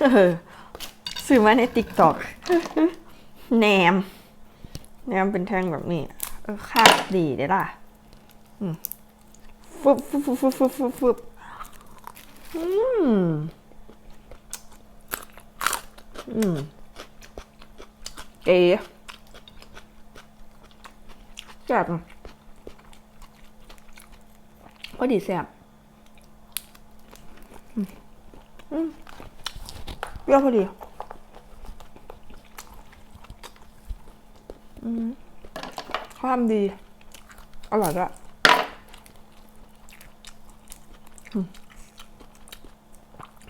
เออซื้อมาในติ๊กต็อกแหนมแหนมเป็นแท่งแบบนี้ เออคาดดีได้ล่ะฟึบฟึบฟึบฟึบฟึบฟึบฟึบอืม อืม เก๋แซ่บอะพอดีแซ่บอืม รี้ยวพอดีอืมความดี อร่อยด้วย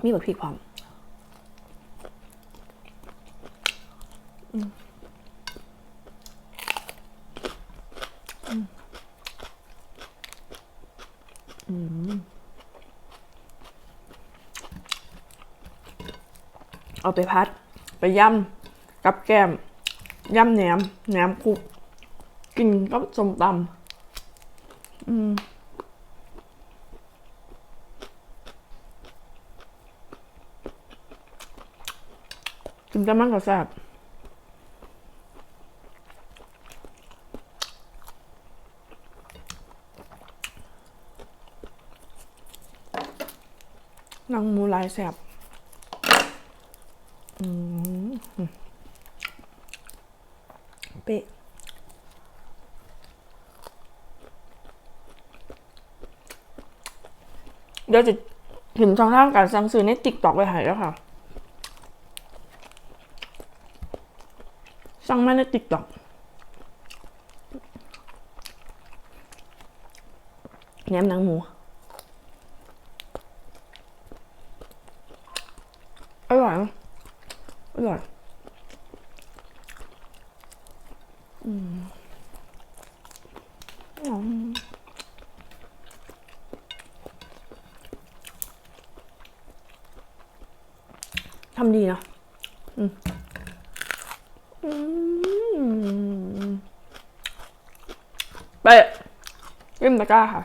มีแบบพริกความ เอาไปพัด ไปย่ำกับแกมย่ำแหนมแหนมคุกกินกับสมตำอืมกินกันมันก็แซ่บนังมูลายแซ่บ เป๊ะเดี๋ยวจะถึงช่องทางการสั่งซื้อในติ๊กต็อกไว้ให้แล้วค่ะสั่งมาในติ๊กต็อกแหนมหนังหมู อร่อยนะอ ร่อยอืมอืมทำดีนะอืมอืมไปเล่มตะกร้าค่ะ